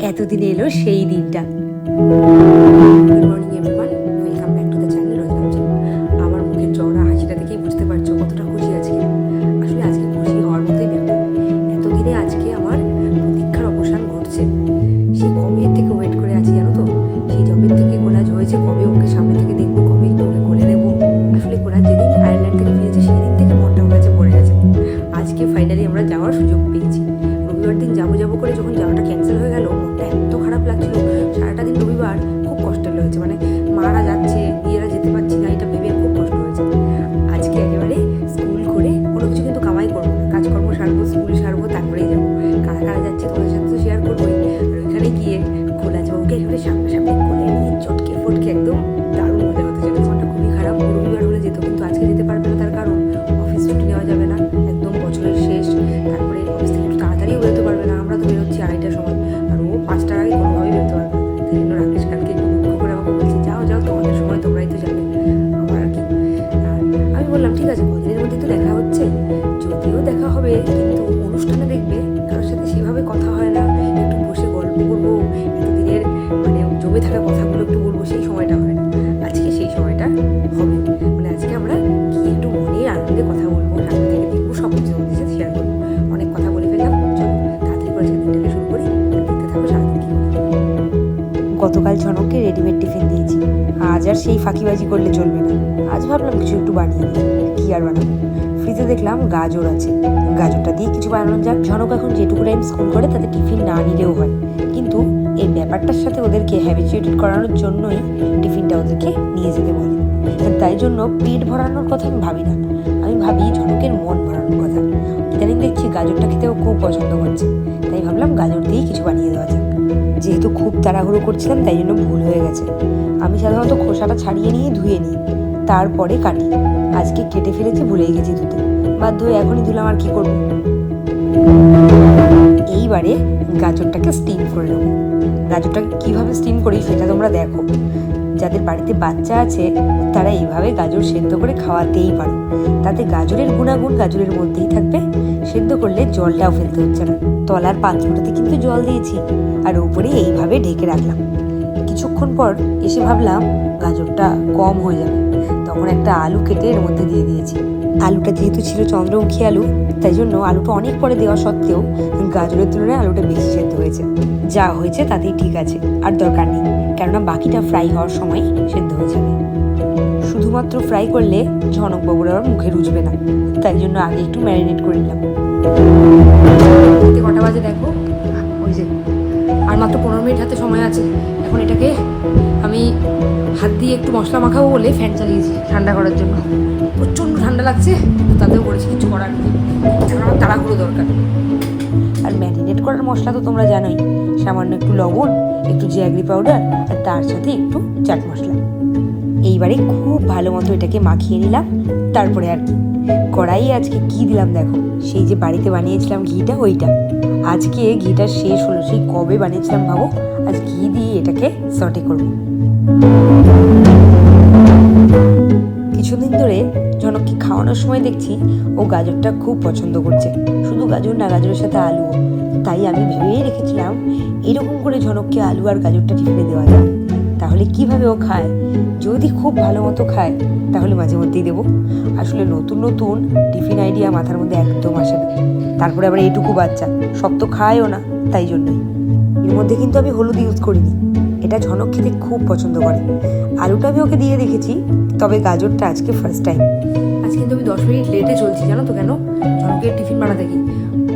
এতদিনে এলো সেই দিনটা। গতকাল ঝনককে রেডিমেড টিফিন দিয়েছি। আজ আর সেই ফাঁকিবাজি করলে চলবে না। আজ ভাবলাম কিছু একটু বানিয়ে দিই কি আর বানাবো? ফ্রিজে দেখলাম গাজর আছে। গাজরটা দিয়ে কিছু বানানো যাক। ঝনক এখন যেটুকু টাইম স্কুল করে, তাতে টিফিন না নিলেও হয়। কিন্তু এই ব্যাপারটার সাথে ওদেরকে হ্যাবিচুয়েটেড করানোর জন্যই টিফিনটা ওদেরকে নিয়ে যেতে বলে। তাই জন্য পেট ভরানোর কথা আমি ভাবি না। আমি ভাবি ঝনকের মন ভরানোর কথা। ইদানিং দেখছি গাজরটা খেতেও খুব পছন্দ করছে। তাই ভাবলাম গাজর দিয়েই কিছু বানিয়ে দেওয়া যাক। যেহেতু খুব তাড়াহুড়ো করছিলাম, তাই জন্য ভুল হয়ে গেছে। আমি সাধারণত খোসাটা ছাড়িয়ে নিয়ে ধুয়ে নিই, তারপরে কাটি। আজকে কেটে ফেলেছি, ভুলেই গেছি ধুতে। বাধ্য হয়ে এখনই ধুলাম, আর কি করব? এইবারে গাজরটাকে স্টিম করে নেব। গাজরটাকে কীভাবে স্টিম করি সেটা তোমরা দেখো। যাদের বাড়িতে বাচ্চা আছে, তারা এইভাবে গাজর সেদ্ধ করে খাওয়াতেই পারো। তাতে গাজরের গুণাগুণ গাজরের মধ্যেই থাকবে। সেদ্ধ করলে জলটাও ফেলতে হচ্ছে না। তলার পাত্রটাতে কিন্তু জল দিয়েছি। আর উপরে এইভাবে ঢেকে রাখলাম। কিছুক্ষণ পর এসে ভাবলাম, গাজরটা কম হয়ে যাবে। তখন একটা আলু কেটে এর মধ্যে দিয়ে দিয়েছি। আলুটা যেহেতু ছিল চন্দ্রমুখী আলু তাই জন্য আলুটা অনেক পরে দেওয়া সত্ত্বেও গাজরের তুলনায় আলুটা বেশি সেদ্ধ হয়েছে। যা হয়েছে তাতেই ঠিক আছে, আর দরকার নেই, কেননা বাকিটা ফ্রাই হওয়ার সময় সেদ্ধ হয়ে যাবে। শুধুমাত্র ফ্রাই করলে ঝনকবাবুর আবার মুখে রুচবে না, তাই জন্য আগে একটু ম্যারিনেট করে নিলাম। কটা বাজে দেখো? ওই যে, আর মাত্র পনেরো মিনিট হাতে সময় আছে, এখন এটাকে আমি হাত দিয়ে একটু মশলা মাখাবো বলে ফ্যান চালিয়েছি ঠান্ডা করার জন্য। প্রচণ্ড ঠান্ডা লাগছে, তাতেও করেছি কিছু করার নেই। আমার তাড়াহুড়ো দরকার। আর ম্যারিনেট করার মশলা তো তোমরা জানোই, সামান্য একটু লবণ, একটু জ্যাগরি পাউডার আর তার সাথে একটু চাট মশলা। এইবারে খুব ভালো মতো এটাকে মাখিয়ে নিলাম, তারপরে আর কি। কড়াই আজকে কি দিলাম দেখো, সেই যে বাড়িতে বানিয়েছিলাম ঘিটা, ওইটা। আজকে ঘিটা শেষ হলো, সেই কবে বানিয়েছিলাম ভাবো? আজ ঘি দিয়ে এটাকে সটে করব। কিছুদিন ধরে জনককে খাওয়ানোর সময় দেখছি ও গাজরটা খুব পছন্দ করছে। শুধু গাজর না, গাজরের সাথে আলুও। তাই আমি ভেবেই রেখেছিলাম এরকম করে ঝনককে আলু আর গাজরটা টিফিনে দেওয়া যায় তাহলে কীভাবে ও খায়? যদি খুব ভালো মতো খায়, তাহলে মাঝে মধ্যেই দেবো। আসলে নতুন নতুন টিফিন আইডিয়া মাথার মধ্যে একদম আসে না। তারপরে আবার এইটুকু বাচ্চা। সব তো খায়ও না, তাই জন্যই। এর মধ্যে কিন্তু আমি হলুদ ইউজ করিনি। এটা ঝনক খেতে খুব পছন্দ করে। আলুটা আমি ওকে দিয়ে দেখেছি, তবে গাজরটা আজকে ফার্স্ট টাইম আজ কিন্তু আমি দশ মিনিট লেটে চলছি, জানো তো কেন? ঝনকের টিফিন বানাতে গিয়ে।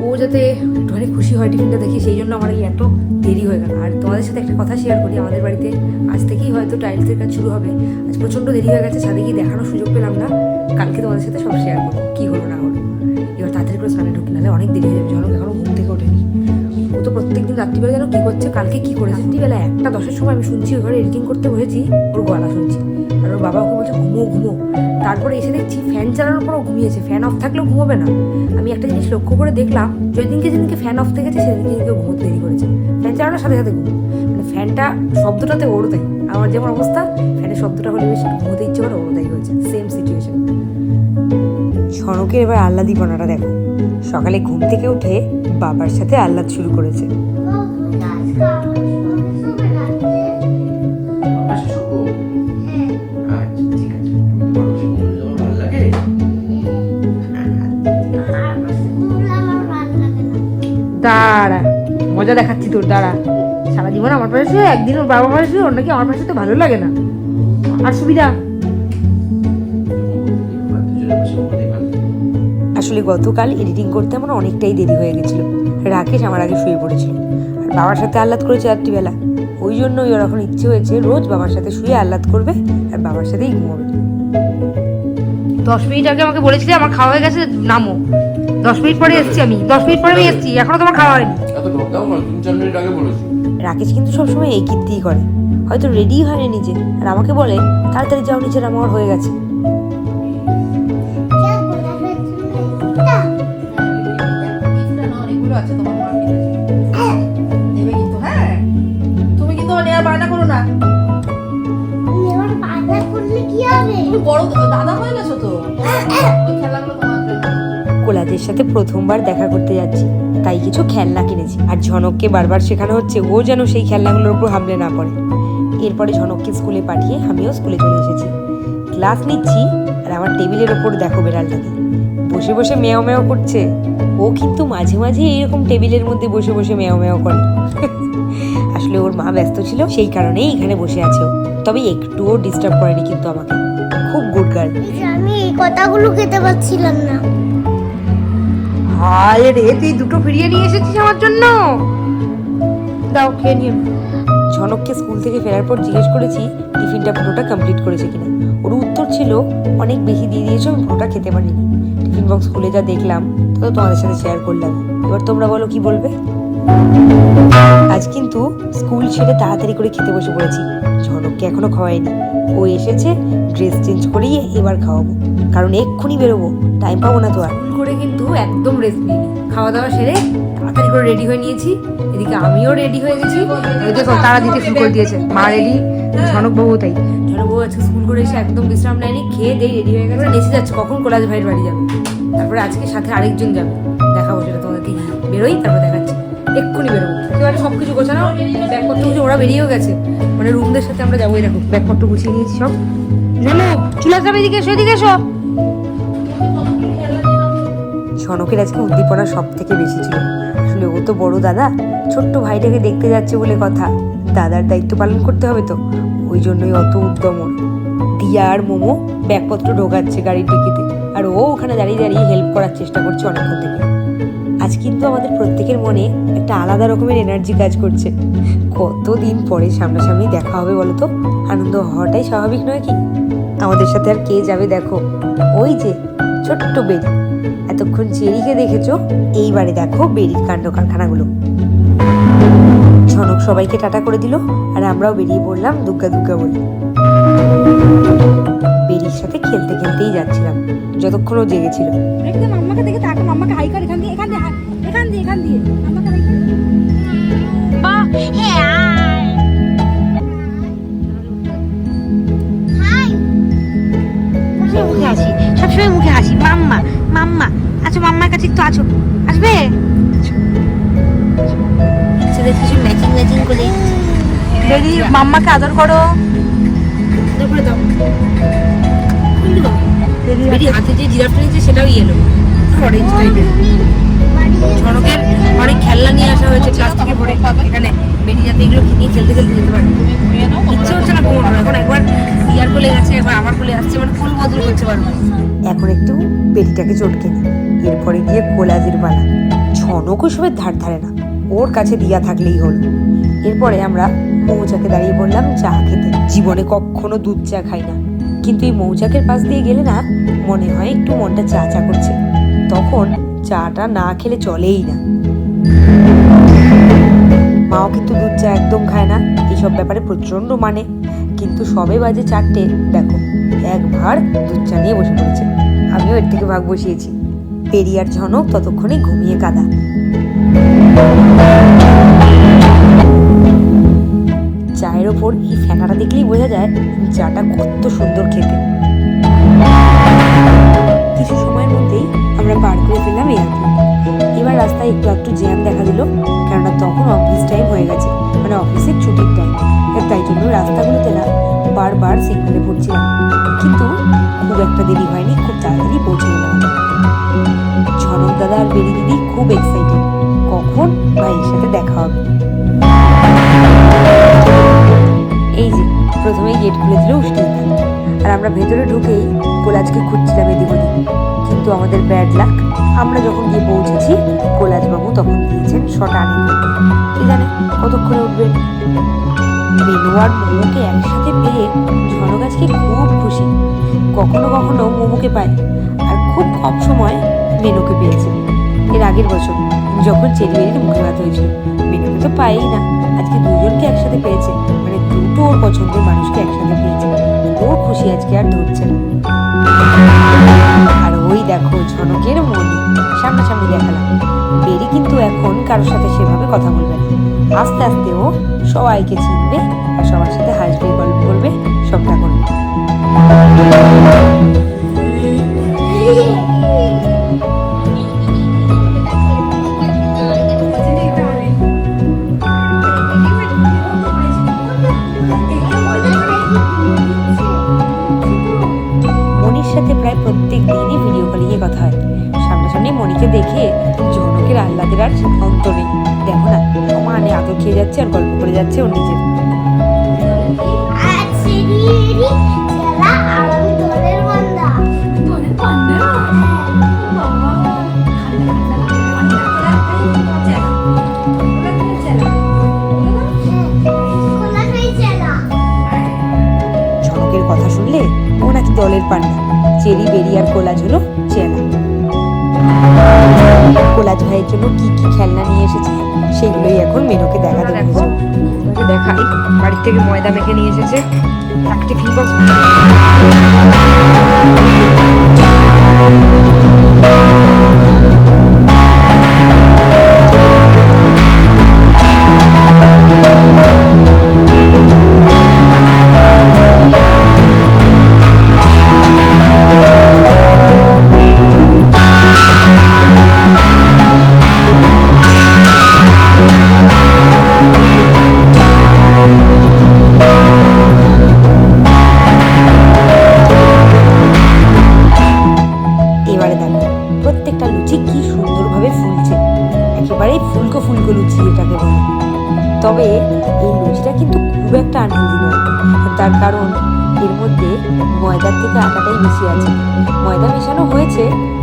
ও যাতে একটুখানি খুশি হয় টিফিনটা দেখি, সেই জন্য আমার এই এত দেরি হয়ে গেল। আর তোমাদের সাথে একটা কথা শেয়ার করি, আমাদের বাড়িতে আজ থেকেই হয়তো টাইলসের কাজ শুরু হবে। আজ প্রচণ্ড দেরি হয়ে গেছে, ছাদে গিয়ে দেখানোর সুযোগ পেলাম না। কালকে তোমাদের সাথে সব শেয়ার করব, কী হলো না হলো। এবার তাড়াতাড়ি করে স্নানে ঢুকি নাহলে অনেক দেরি হয়ে যাবে। ঝনক এখনও ঘুম থেকে ওঠেনি ও তো প্রত্যেকদিন রাত্রিবেলা যেন কী করছে, কালকে কী করেছে? রাত্রিবেলা একটা দশের সময় আমি শুনছি ওই ঘরে এডিটিং করতে বসেছি, ওর গলা শুনছি। আর ওর বাবা ওকে বলছে, ঘুমো ঘুমো। তারপরে এসে দেখছি ফ্যান চালানোর পরও ঘুমিয়েছে। ফ্যান অফ থাকলেও ঘুমোবে না। আমি একটা জিনিস লক্ষ্য করে দেখলাম যেদিনকে যেদিনকে ফ্যান অফ থেকেছে সেদিনকে যেদিনকে ঘুমোতে দেরি করেছে। ফ্যান চালানোর সাথে সাথে ঘুম মানে ফ্যানটা শব্দটাতে ওর তাই। আমার যেমন অবস্থা ফ্যানের শব্দটা হলে বেশি ঘুমোতে ইচ্ছে করে ওর তাই হয়েছে। সেম সিচুয়েশন ঝনকের এবার আহ্লাদিপনাটা দেখো। সকালে ঘুম থেকে উঠে বাবার সাথে আহ্লাদ শুরু করেছে। আচ্ছা লাগে? দাঁড়া মজা দেখাচ্ছি তোর দাঁড়া। সারা জীবন আমার পাশে শুয়ে একদিন ওর বাবা পাশে শুয়ে ওর নাকি আমার পাশে তো ভালো লাগে না। আর সুবিধা? আসলে গতকাল এডিটিং করতে আমার অনেকটাই দেরি হয়ে গেছিল। রাকেশ আমার আগে শুয়ে পড়েছিল। আর বাবার সাথে আহ্লাদ করেছে রাত্রিবেলা। ওই জন্যই ওর এখন ইচ্ছে হয়েছে রোজ বাবার সাথে শুয়ে আহ্লাদ করবে আর বাবার সাথেই ঘুমাবে। দশ মিনিট আগে আমাকে বলেছিলে আমার খাওয়া হয়ে গেছে নামো। দশ মিনিট পরে এসছি আমি। দশ মিনিট পরে আমি এসছি এখনও তোমার খাওয়া হয়নি। রাকেশ কিন্তু সবসময় এই কীর্তিই করে। হয়তো রেডি হয়নি নিজে। আর আমাকে বলে তাড়াতাড়ি যাও নিচের আমার হয়ে গেছে। কোলাজের সাথে প্রথমবার দেখা করতে যাচ্ছি, তাই কিছু খেলনা কিনেছি। আর ঝনককে বারবার শেখানো হচ্ছে, ও যেন সেই খেলনাগুলোর উপর হামলে না পড়ে। এরপরে ঝনককে স্কুলে পাঠিয়ে আমিও স্কুলে চলে এসেছি। ক্লাস নিচ্ছি, আর আমার টেবিলের ওপর দেখো বেড়ালটাকে বসে বসে মেয়াও মেয়াও করছে। ও কিন্তু মাঝে মাঝে এইরকম টেবিলের মধ্যে বসে বসে মেয়াও মেয়াও করে। আসলে ওর মা ব্যস্ত ছিল, সেই কারণেই এখানে বসে আছে তবে একটুও ডিস্টার্ব করেনি কিন্তু আমাকে। গার্ল আমি এই কথাগুলো খেতে পারছিলাম না। হায় রে তুই দুটো ফিরিয়ে নিয়ে এসেছিস আমার জন্য? দাও খেয়ে নিয়ে ঝনককে স্কুল থেকে ফেরার পর জিজ্ঞেস করেছি টিফিনটা পুরোটা কমপ্লিট করেছে কিনা। ওর উত্তর ছিল অনেক বেশি দিয়ে দিয়েছ আমি পুরোটা খেতে পারিনি। টিফিন বক্স খুলে যা দেখলাম তা তো তোমাদের সাথে শেয়ার করলাম। এবার তোমরা বলো কি বলবে? আজ কিন্তু স্কুল ছেড়ে তাড়াতাড়ি করে খেতে বসে পড়েছি। ঝনককে এখনও খাওয়াইনি ও এসেছে ড্রেস চেঞ্জ করিয়ে এবার খাওয়াবো। কারণ এক্ষুনি বেরোবো টাইম পাবো না তো আর। করে কিন্তু একদম রেস্ট নিইনি। খাওয়া দাওয়া সেরে তাড়াতাড়ি করে রেডি হয়ে নিয়েছি। এদিকে আমিও রেডি হয়ে গেছি। দেখো, তারা দিতে শুরু করে দিয়েছে। মা, রেডি, ঝনক বাবু তাই। ঝনক বাবু আজকে স্কুল করে এসে একদম বিশ্রাম নেয়নি, খেয়ে দিয়ে রেডি হয়ে গেছে। নেচে যাচ্ছে, কখন কোলাজ ভাইয়ের বাড়ি যাবে। তারপরে আজকে সাথে আরেকজন যাবে। দেখাবো সেটা তোমাদেরকে। বেরোই, তারপর দেখাচ্ছি। এক্ষুনি বেরোবো। এবারে সব কিছু গোছানো, ব্যাগপত্র গুছিয়ে, ওরা বেরিয়েও গেছে। মানে রুমদের সাথে আমরা যাবোই দেখো। ব্যাগপত্র গুছিয়ে নিয়েছি সব। জানো চুলা যাবে এদিকে এসো এদিকে এসো। সনকের আজকে উদ্দীপনা সব থেকে বেশি ছিল। আসলে ও তো বড় দাদা, ছোট্ট ভাইটাকে দেখতে যাচ্ছে বলে কথা। দাদার দায়িত্ব পালন করতে হবে তো। ওই জন্যই অত উদ্যম। দিয়া আর মোমো ব্যাগপত্র ঢোকাচ্ছে গাড়ির ডিকিতে। আর ও ওখানে দাঁড়িয়ে দাঁড়িয়ে হেল্প করার চেষ্টা করছে অনেকক্ষণ থেকে। আজ কিন্তু আমাদের প্রত্যেকের মনে একটা আলাদা রকমের এনার্জি কাজ করছে। কতদিন পরে সামনাসামনি দেখা হবে বলো তো আনন্দ হওয়াটাই স্বাভাবিক নয় কি? আমাদের সাথে আর কে যাবে দেখো? ওই যে ছোট্ট বেরি। এতক্ষণ চেরিকে দেখেছ? এইবারে দেখো বেরির কাণ্ড কারখানাগুলো। ঝনক সবাইকে টাটা করে দিল, আর আমরাও বেরিয়ে পড়লাম দুগ্গা দুগ্গা বলে। সাথে খেলতে খেলতেই যাচ্ছিলাম যতক্ষণ ও জেগেছিল। দেখতে মাম্মাকে দেখে তাকে মাম্মাকে হাই কর এখান দিয়ে এখান দিয়ে এখান দিয়ে এখান দিয়ে মাম্মাকে হাই কর। সবসময় মুখে হাসি সবসময় মুখে হাসি। মাম্মা মাম্মা আচ্ছা মাম্মার কাছে একটু আছো। আসবে? কিছু ম্যাচিং ম্যাচিং করে বেরি মাম্মাকে আদর করো। তারপরে দাও বেরি হাতে যে জিরাফটা নিচ্ছে সেটাও ইয়েলো অরেঞ্জ টাইপের ঝনকের অনেক খেলনা নিয়ে আসা হয়েছে ক্লাস থেকে পড়ে। এখানে বেরি যাতে এগুলো নিয়ে খেলতে খেলতে যেতে পারে। ইচ্ছে হচ্ছে না ঘুমানোর এখন একবার ইয়ার কোলে গেছে একবার আমার কোলে আসছে মানে ফুল বদল করছে বারবার। এখন একটু বেরিটাকে চটকে নি। এরপরে গিয়ে কোলাজের পালা ঝনক সবের ধার ধারে না। ওর কাছে দিয়া থাকলেই হলো। এরপরে আমরা মৌচাকে দাঁড়িয়ে পড়লাম চা খেতে। জীবনে কখনো দুধ চা খাই না। কিন্তু এই মৌচাকের পাশ দিয়ে গেলে না, মনে হয় একটু মনটা চা চা করছে। তখন চাটা না খেলে চলেই না। মাও কিন্তু দুধ চা একদম খায় না। এইসব ব্যাপারে প্রচণ্ড মানে। কিন্তু সবে বাজে চারটে, দেখো এক ভার দুধ চা নিয়ে বসে পড়েছে। আমিও এর থেকে ভাগ বসিয়েছি। পেরিয়ার ঝনক ততক্ষণে ঘুমিয়ে কাদা। চায়ের ওপর এই ফেনাটা দেখলেই বোঝা যায় চাটা কত সুন্দর খেতে। কিছু সময়ের মধ্যেই আমরা পার করে ফেললাম এয়ারপোর্ট এবার রাস্তায় একটু একটু জ্যাম দেখা দিল, কেননা তখন অফিস টাইম হয়ে গেছে মানে অফিসের ছুটির টাইম তাই জন্য রাস্তাগুলোতে না বারবার সিগনালে পড়ছিলাম কিন্তু খুব একটা দেরি হয়নি, খুব তাড়াতাড়ি পৌঁছে গেলাম। ঝনক দাদা আর বেরি দিদি খুব এক্সাইটেড কখন ভাইয়ের সাথে দেখা হবে। খুলে দিল আর আমরা ভেতরে ঢুকেই কোলাজকে খুঁজছিলাম এদিক ওদিক কিন্তু আমাদের ব্যাড লাক আমরা যখন গিয়ে পৌঁছেছি, কোলাজবাবু তখন দিয়েছেন শটানি। কি জানে কতক্ষণে উঠবেন মেনু আর মোমোকে একসাথে পেয়ে ঝনক আজকে খুব খুশি। কখনো কখনো মোমোকে পায়, আর খুব কম সময় মেনুকে পেয়েছে। এর আগের বছর যখন চেরি বেরির মুখে ভাত হয়েছিল, মেনুকে তো পাইই না, আজকে দুজনকে একসাথে পেয়েছে। ওর পছন্দের মানুষকে একসাথে পেয়েছে। ওর খুশি আজকে আর ধরছে না। আর ওই দেখো ঝনকের মনি সামনাসামনি দেখালাম। বেরি কিন্তু এখন কারোর সাথে সেভাবে কথা বলবে না। আস্তে আস্তে ও সবাইকে চিনবে আর সবার সাথে হাসবে, গল্প করবে, সবটা করবে। প্রত্যেক দিনই ভিডিও কলিংয়ে কথা হয়। সামনাসামনি মনিকে দেখে ঝনকের আহ্লাদের আর অন্ত নেই। দেখো না সমানে আদর খেয়ে যাচ্ছে আর গল্প করে যাচ্ছে ওর নিজের। চেলা ঝনকের কথা শুনলে ও নাকি দলের পান্ডা। চেরি বেরি আর কোলাজ হলো চেনা কোলাজ ভাইয়ের জন্য কি কি খেলনা নিয়ে এসেছে সেগুলোই এখন মেনুকে দেখা দেখো দেখাই বাড়ির থেকে ময়দা মেখে নিয়ে এসেছে। একটি ফিল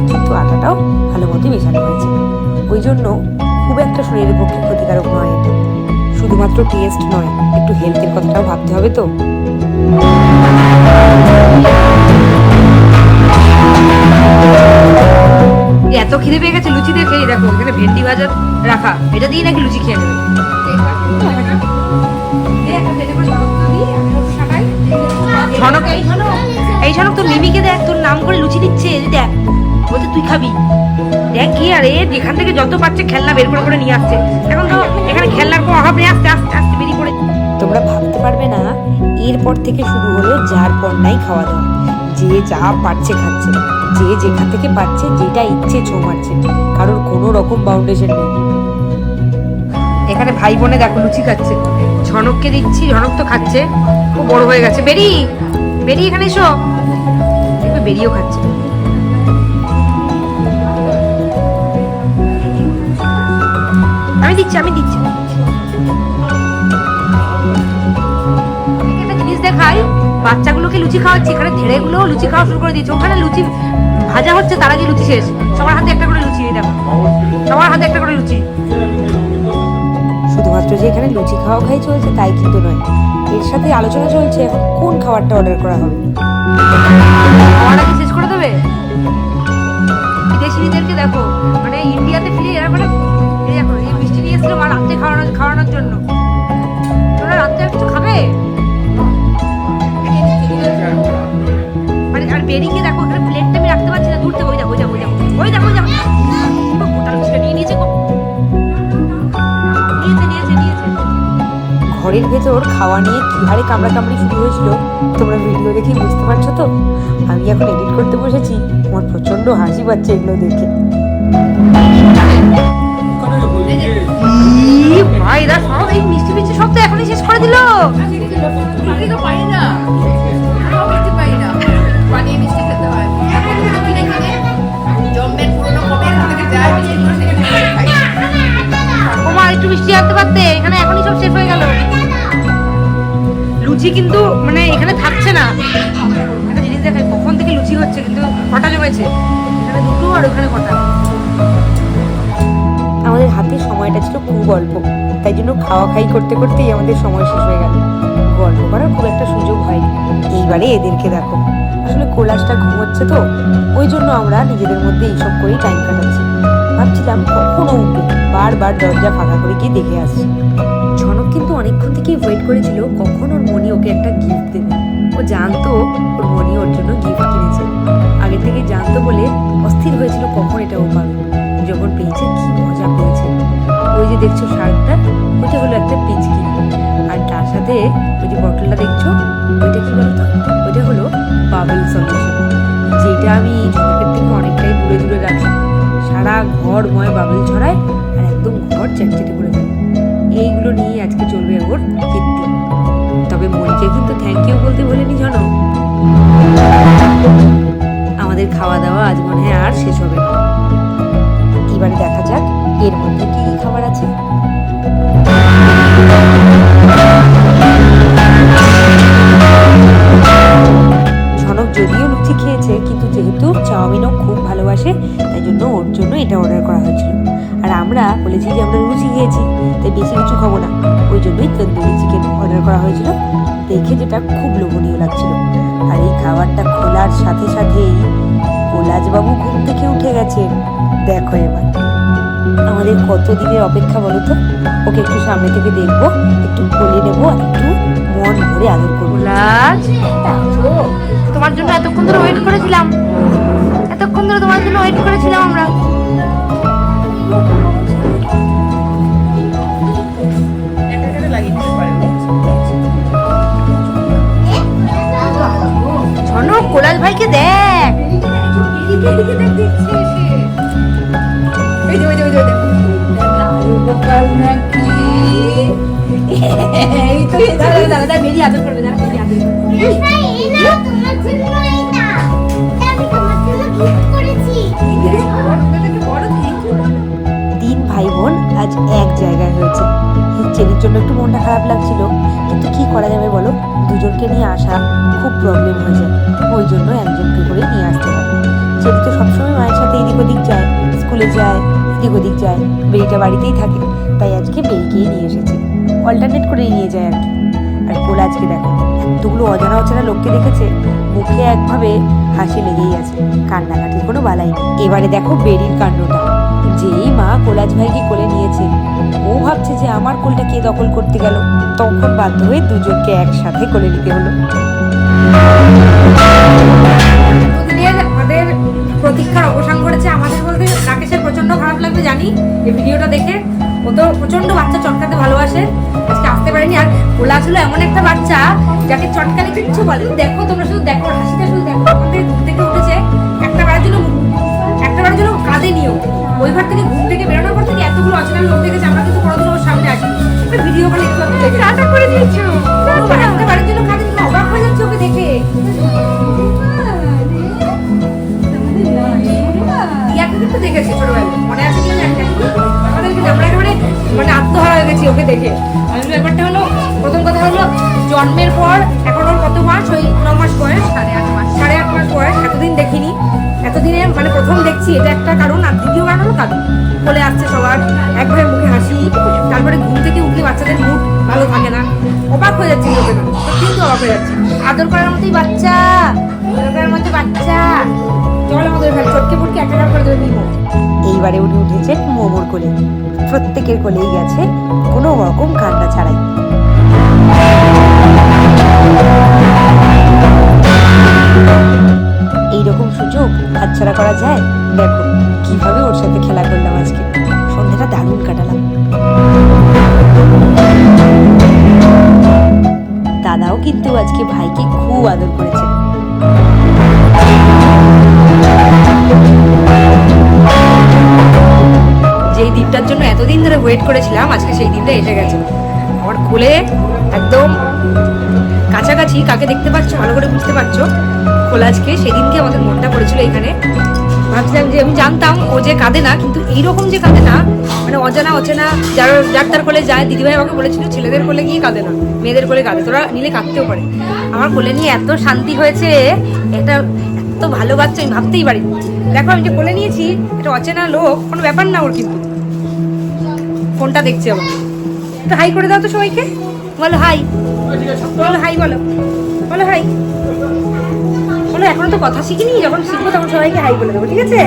কিন্তু আটাটাও ভালো মতো মেশানো হয়েছে। ওই জন্য খুব একটা শরীরের পক্ষে ক্ষতিকারক নয় এটা। শুধুমাত্র টেস্ট নয়, একটু হেলথের কথাটাও ভাবতে হবে তো। এত খিদে পেয়ে গেছে লুচি দেখে, এই দেখো, এখানে ভেন্ডি ভাজা রাখা। এটা দিয়ে নাকি লুচি খেয়ে নেবে? এই ঝনক। তোর মিমিকে দেখ, তোর নাম করে লুচি দিচ্ছে দেখ। বলছে তুই খাবি? দেখ কি আরে যেখান থেকে যত পাচ্ছে খেলনা বের করে করে নিয়ে আসছে। এখন তো এখানে খেলনার কোনো অভাব নেই আস্তে আস্তে আস্তে বেরিয়ে পড়ে। তোমরা ভাবতে পারবে না এরপর থেকে শুরু হলো যার পর নাই খাওয়া দাওয়া। যে যা পারছে খাচ্ছে যে যেখান থেকে পাচ্ছে যেটা ইচ্ছে ছো মারছে। কারোর কোনো রকম বাউন্ডেশন নেই। এখানে ভাই বোনে দেখো লুচি খাচ্ছে। ঝনককে দিচ্ছি ঝনক তো খাচ্ছে। খুব বড় হয়ে গেছে। বেরি বেরি এখানে এসো। দেখবে বেরিও খাচ্ছে। দিচ্ছি, আমি দিচ্ছি। একটা জিনিস দেখাই, বাচ্চাগুলোকে লুচি খাওয়াচ্ছি, এখানে ধেড়েগুলো লুচি খাওয়া শুরু করে দিয়েছে। ওখানে লুচি ভাজা হচ্ছে, তার আগে লুচি শেষ। সবার হাতে একটা করে লুচি দেখো। সবার হাতে একটা করে লুচি। শুধুমাত্র যে এখানে লুচি খাওয়া খাই চলছে, তাই কিন্তু নয়। এর সাথে আলোচনা চলছে এখন কোন খাবারটা অর্ডার করা হবে। খাওয়ার আগে শেষ করে দেবে? বিদেশিদেরকে দেখো মানে ইন্ডিয়াতে ফিরে এরা মানে এই দেখো এসেছিল মা রাত্রে খাওয়ানোর খাওয়ানোর জন্য। তোমরা রাত্রে কিছু খাবে? মানে আর বেরিকে দেখো, এখানে প্লেটটা আমি রাখতে পারছি না, দূর থেকে। ওই দেখো ওই দেখো ওই দেখো ওই দেখো ওই দেখো। পুরো গোটা লুচিটা নিয়ে নিয়েছে নিয়েছে ঘরের ভেতর খাওয়া নিয়ে কি হারে কামড়া কামড়ি শুরু হয়েছিল, তোমরা ভিডিও দেখে বুঝতে পারছ তো? আমি এখন এডিট করতে বসেছি, আমার প্রচণ্ড হাসি পাচ্ছে এগুলো দেখে। এই ভাই এরা সব এই মিষ্টি মিষ্টি সব তো এখনই শেষ করে দিল। একটু মিষ্টি আনতে পারতে? এখানে এখনই সব শেষ হয়ে গেল। লুচি কিন্তু মানে এখানে থাকছে না। একটা জিনিস দেখাই কখন থেকে লুচি হচ্ছে কিন্তু কটা জমেছে? এখানে দুটো আর ওখানে কটা? সময়টা ছিল খুব অল্প। তাই জন্য খাওয়া খাই করতে করতেই আমাদের সময় শেষ হয়ে গেল। গল্প করার খুব একটা সুযোগ হয়নি। এইবারে এদেরকে দেখো। আসলে কোলাসটা ঘুমোচ্ছে তো, ওই জন্য আমরা নিজেদের মধ্যে এইসব করেই টাইম কাটাচ্ছি। ভাবছিলাম কখনো উঠবে বারবার দরজা ফাঁকা করে গিয়ে দেখে আসছি ঝনক কিন্তু অনেকক্ষণ থেকেই ওয়েট করেছিল কখন ওর মনি ওকে একটা গিফট দেবে। ও জানতো ওর মনি ওর জন্য গিফট কিনেছে। আগে থেকে জানতো বলে অস্থির হয়েছিল কখন এটা ও পাবে। যে দেখছ শার্টটা ওইটা হলো একটা পিচকি। আর তার সাথে ওই যে বটলটা দেখছ, ওইটা কি বলতো? ওইটা হলো বাবল সলিউশন যেটা আমি ঝড়ের থেকে অনেকটাই দূরে দূরে রাখি। সারা ঘর ময় বাবল ছড়ায় আর একদম ঘর চ্যাটচ্যাটে করে দেয়। এইগুলো নিয়ে আজকে চলবে ওর কীর্তি। তবে মনিকে কিন্তু থ্যাংক ইউ বলতে বলিনি জানো? আমাদের খাওয়া দাওয়া আজ মনে হয় আর শেষ হবে না। এবারে দেখা যাক এর মধ্যে খেয়েছে কিন্তু যেহেতু চাউমিনও খুব ভালোবাসে তাই জন্য ওর জন্য এটা অর্ডার করা হয়েছিল। আর আমরা বলেছি যে আমরা লুচি খেয়েছি তাই বেশি কিছু খাব না। ওই জন্যই তন্দুরি চিকেন অর্ডার করা হয়েছিল। দেখে যেটা খুব লোভনীয় লাগছিল। আর এই খাবারটা খোলার সাথে সাথেই বাবু ঘুম থেকে উঠে গেছে। দেখো এবার। আমাদের কত দিনের অপেক্ষা বলো তো? ওকে একটু সামনে থেকে দেখব একটু কোলে নেব আর একটু মন ভরে আদর করব। লাজ তোমার জন্য এতক্ষণ ধরে ওয়েট করেছিলাম এতক্ষণ ধরে তোমার জন্য ওয়েট করেছিলাম আমরা কোলাল ভাইকে দেখ থ্যাংক ইউ তিন ভাই বোন আজ এক জায়গায় হয়েছে। চেরির জন্য একটু মনটা খারাপ লাগছিল, কিন্তু কি করা যাবে বলো? দুজনকে নিয়ে আসা খুব প্রবলেম হয়ে যায়। ওই জন্য একজনকে করে নিয়ে আসতে হয়। চেরি তো সবসময় মায়ের সাথে এদিক ওদিক যায় স্কুলে যায়, এদিক ওদিক যায় বেরিটা বাড়িতেই থাকে, তাই আজকে বেরিকেই নিয়ে এসেছে। অল্টারনেট করেই নিয়ে যায় আর কি। কোল আজকে দেখো। এতগুলো অজানা অচেনা লোককে দেখেছে, মুখে একভাবে হাসি লেগেই আছে। কান্নাকাটির কোনো বালাই নেই। এবারে দেখো বেরির কাণ্ডটা। যেই মা কোলাজ ভাইকে কোলে নিয়েছে, ও ভাবছে যে আমার কোলটা কে দখল করতে গেল। তখন বাধ্য হয়ে দুজনকে একসাথে কোলে নিতে হলো। আমাদের প্রতীক্ষার অবসান ঘটেছে, আমাদের বলতে রাকেশের প্রচণ্ড খারাপ লাগবে জানি। এই ভিডিওটা দেখে ও তো প্রচণ্ড বাচ্চা চটকাতে ভালোবাসে। আজকে আসতে পারেনি। আর ওলা ছিল এমন একটা বাচ্চা যাকে চটকালে কিচ্ছু বলে দেখো তোমরা শুধু দেখো হাসিটা শুধু দেখো। ওখান থেকে ঘুম থেকে উঠেছে। একটা বারের জন্য একটা বারের জন্য কাঁদে নিও ওই ঘর থেকে ঘুম থেকে বেরোনোর পর থেকে এতগুলো অচেনা লোক দেখেছে। আমরা কিন্তু কোনোদিন ওর সামনে আসি ভিডিও কলে একটু একটু করে দিয়েছ। একটা বারের জন্য কাঁদে। অবাক হয়ে যাচ্ছে ওকে দেখে। কিন্তু মনে আছে কি আমি একটা আমাদের কিন্তু আমরা মানে আত্মহারা হয়ে ওকে দেখে। আমি ব্যাপারটা হলো, প্রথম কথা হলো জন্মের পর, এখন ওর কত মাস? ওই ন মাস বয়স, সাড়ে আট মাস। সাড়ে আট মাস বয়স, এতদিন দেখিনি। এতদিনে মানে প্রথম দেখছি, এটা একটা কারণ। আর দ্বিতীয় কারণ হলো বলে আসছে সবার। একবারে মুখে হাসি। তারপরে ঘুম থেকে উঠলে বাচ্চাদের মুড ভালো থাকে না। অবাক হয়ে যাচ্ছে ওকে সত্যিই তো অবাক হয়ে যাচ্ছে। আদর করার মতোই বাচ্চা। আদর করার মতো বাচ্চা। চল আমাদের এখানে চটকে ফুটকে একটা করে দেবে নিবো। এইবারে উনি উঠেছেন মোমোর কোলে। প্রত্যেকের কোলেই গেছে কোনো রকম কান্না ছাড়াই। এইরকম সুযোগ হাতছাড়া করা যায়? দেখো, কীভাবে ওর সাথে খেলা করলাম আজকে। সন্ধ্যাটা দারুণ কাটালাম। আদর করেছে। যেই দিনটার জন্য এতদিন ধরে ওয়েট ওয়েট করেছিলাম, আজকে সেই দিনটা এসে গেছে। আমার খুলে একদম কাছাকাছি, কাকে দেখতে পাচ্ছ, ভালো করে বুঝতে পারছ খোলা আজকে সেদিনকে আমাদের মনটা পড়েছিল এখানে। ভাবছিলাম যে আমি জানতাম ও যে কাঁদে না, কিন্তু এইরকম যে কাঁদে না মানে অজানা, অচেনা, যার যার তার কোলে যায়, দিদিভাই আমাকে বলেছিল ছেলেদের কোলে গিয়ে কাঁদে না, মেয়েদের কোলে কাঁদে, তোরা নিলে কাঁদতেও পারে। আমার কোলে নিয়ে এত শান্তি হয়েছে, এটা এত ভালো বাচ্চা, আমি ভাবতেই পারি দেখো, আমি যে কোলে নিয়েছি, এটা অচেনা লোক, কোনো ব্যাপার না ওর কিন্তু। ফোনটা দেখছি আমার একটু হাই করে দাও তো সবাইকে। বলো হাই। বলো হাই, বলো। বলো হাই। বলো এখনও তো কথা শিখিনি, যখন শিখব তখন সবাইকে হাই বলে দেবো, ঠিক আছে?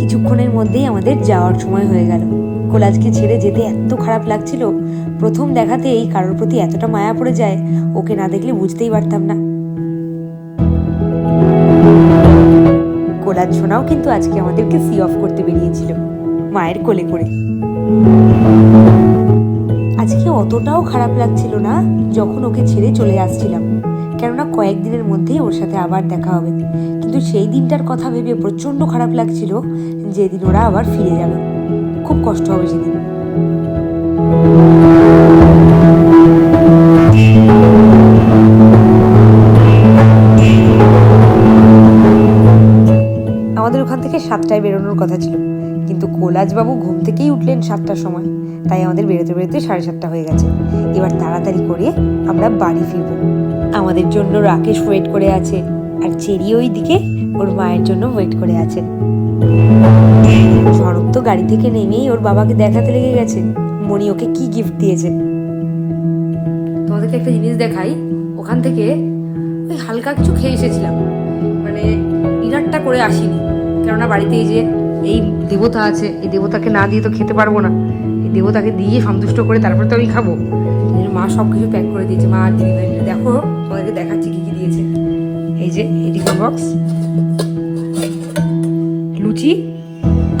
কিছুক্ষণের মধ্যেই আমাদের যাওয়ার সময় হয়ে গেল। কোলাজকে ছেড়ে যেতে এত খারাপ লাগছিল, প্রথম দেখাতে এই কারোর প্রতি এতটা মায়া পড়ে যায়, ওকে না দেখলে বুঝতেই পারতাম না। কোলাজ সোনাও কিন্তু আজকে আমাদেরকে সি অফ করতে বেরিয়েছিল, মায়ের কোলে করে। আজকে অতটাও খারাপ লাগছিল না, যখন ওকে ছেড়ে চলে আসছিলাম। কেননা কয়েকদিনের মধ্যেই ওর সাথে আবার দেখা হবে। কিন্তু সেই দিনটার কথা ভেবে প্রচণ্ড খারাপ লাগছিল যেদিন ওরা আবার ফিরে যাবে খুব কষ্ট হবে সেদিন। আমাদের ওখান থেকে সাতটায় বেরোনোর কথা ছিল। কিন্তু কোলাজবাবু ঘুম থেকেই উঠলেন সাতটার সময়। তাই আমাদের বেরোতে বেরোতে সাড়ে সাতটা হয়ে গেছে। এবার তাড়াতাড়ি করে আমরা বাড়ি ফিরব। আমাদের জন্য রাকেশ ওয়েট করে আছে। আর চেরি ওই দিকে ওর মায়ের জন্য ওয়েট করে আছে। ঝড়ক তো গাড়ি থেকে নেমেই ওর বাবাকে দেখাতে লেগে গেছে। মণি ওকে কি গিফট দিয়েছে? তোমাদেরকে একটা জিনিস দেখাই। ওখান থেকে ওই হালকা কিছু খেয়ে এসেছিলাম। মানে ডিনারটা করে আসিনি। কেননা বাড়িতে এই যে এই দেবতা আছে, এই দেবতাকে না দিয়ে তো খেতে পারব না। দেবতাকে দিয়ে সন্তুষ্ট করে তারপরে তো আমি খাব। মা সব কিছু প্যাক করে দিয়েছে। মা আর দিদিভাই মিলে। দেখো, তোমাদেরকে দেখাচ্ছি কী কী দিয়েছে। এই যে টিফিন বক্স লুচি।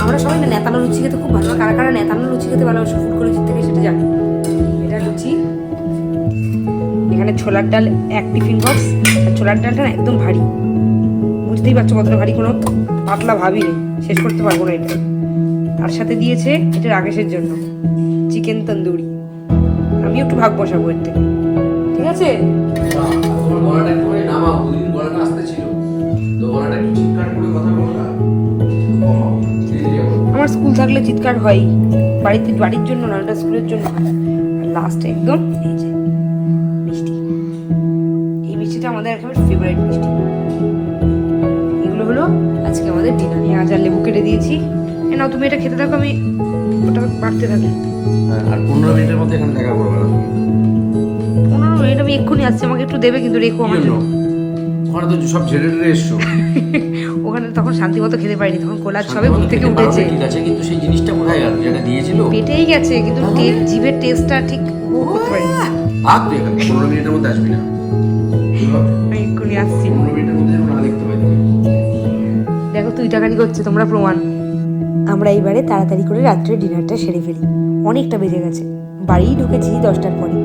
আমরা সবাই না নেতানো লুচি খেতে খুব ভালো কারা কারা নেতানো লুচি খেতে ভালোবাসো ফুলকো লুচির থেকে সেটা জানি। এটা লুচি। এখানে ছোলার ডাল এক টিফিন বক্স ছোলার ডালটা একদম ভারী। বুঝতেই পারছ কতটা ভারী? কোনো পাতলা ভাবি শেষ করতে পারব না এটা। তার সাথে দিয়েছে এটা রাকেশের জন্য। চিকেন তন্দুরি। আমি একটু ভাগ বসাবো এর থেকে। ঠিক আছে? না। আমার স্কুল থাকলে চিৎকার হয়। বাড়িতে বাড়ির জন্য না ওটা স্কুলের জন্য হয়। আর লাস্ট একদম এই যে মিষ্টি। এই মিষ্টিটা আমাদের একেবারে ফেভারিট মিষ্টি। এগুলো হলো আজকে আমাদের ডিনার আজ আর লেবু কেটে দিয়েছি। নাও তুমি এটা খেতে থাকো আমি ওটা বাড়তে থাকি। হ্যাঁ, আর পনেরো মিনিটের মধ্যে এখানে দেখা করবে না। পনেরো মিনিট আমি এক্ষুনি আসছি আমাকে একটু দেবে কিন্তু রেখো আমার জন্য? ওখানে তো সব ঝেড়ে এসছো। ওখানে তখন শান্তি মতো খেতে পারিনি তখন কোলাজ সবে ঘুম থেকে উঠেছে। ঠিক আছে কিন্তু সেই জিনিসটা কোথায় গেল? যেটা দিয়েছিল? পেটেই গেছে কিন্তু জিভের টেস্টটা ঠিক উপভোগ করতে পারিনি। ভাগ তুই এখানে পনেরো মিনিটের মধ্যে আসবি না। এক্ষুনি আসছি। পনেরো মিনিটের মধ্যে না দেখতে পাই। দেখো তুই টাকারি করছে তোমরা প্রমাণ। আমরা এইবারে তাড়াতাড়ি করে রাত্রে ডিনারটা সেরে ফেলি। অনেকটা বেজে গেছে। বাড়িই ঢুকেছি দশটার পরে।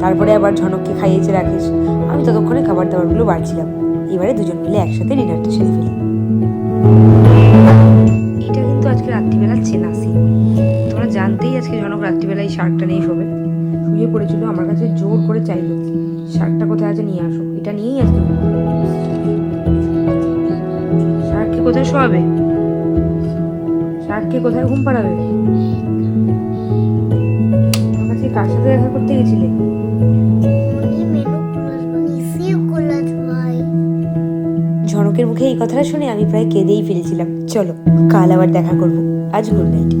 তারপরে আবার ঝনককে খাইয়েছে রাকেশ। আমি ততক্ষণে খাবার দাবারগুলো বাড়ছিলাম। এবারে দুজন মিলে একসাথে ডিনারটা সেরে ফেলি। এটা কিন্তু আজকে রাত্রিবেলা চেনা সিন তোমরা জানতেই আজকে ঝনক রাত্রিবেলায় এই শার্টটা নিয়ে শোবে। শুয়ে পড়েছিল, আমার কাছে জোর করে চাইলো। শার্টটা কোথায় আছে নিয়ে আসো। এটা নিয়েই আজকে। শার্টকে কোথায় শোয়াবে? শার্টকে কোথায় ঘুম পাড়াবে? আমার কাছে কার সাথে দেখা করতে গেছিলে? ঝনকের মুখে এই কথাটা শুনে আমি প্রায় কেঁদেই ফেলেছিলাম। চলো কাল আবার দেখা করব। আজ গুড নাইট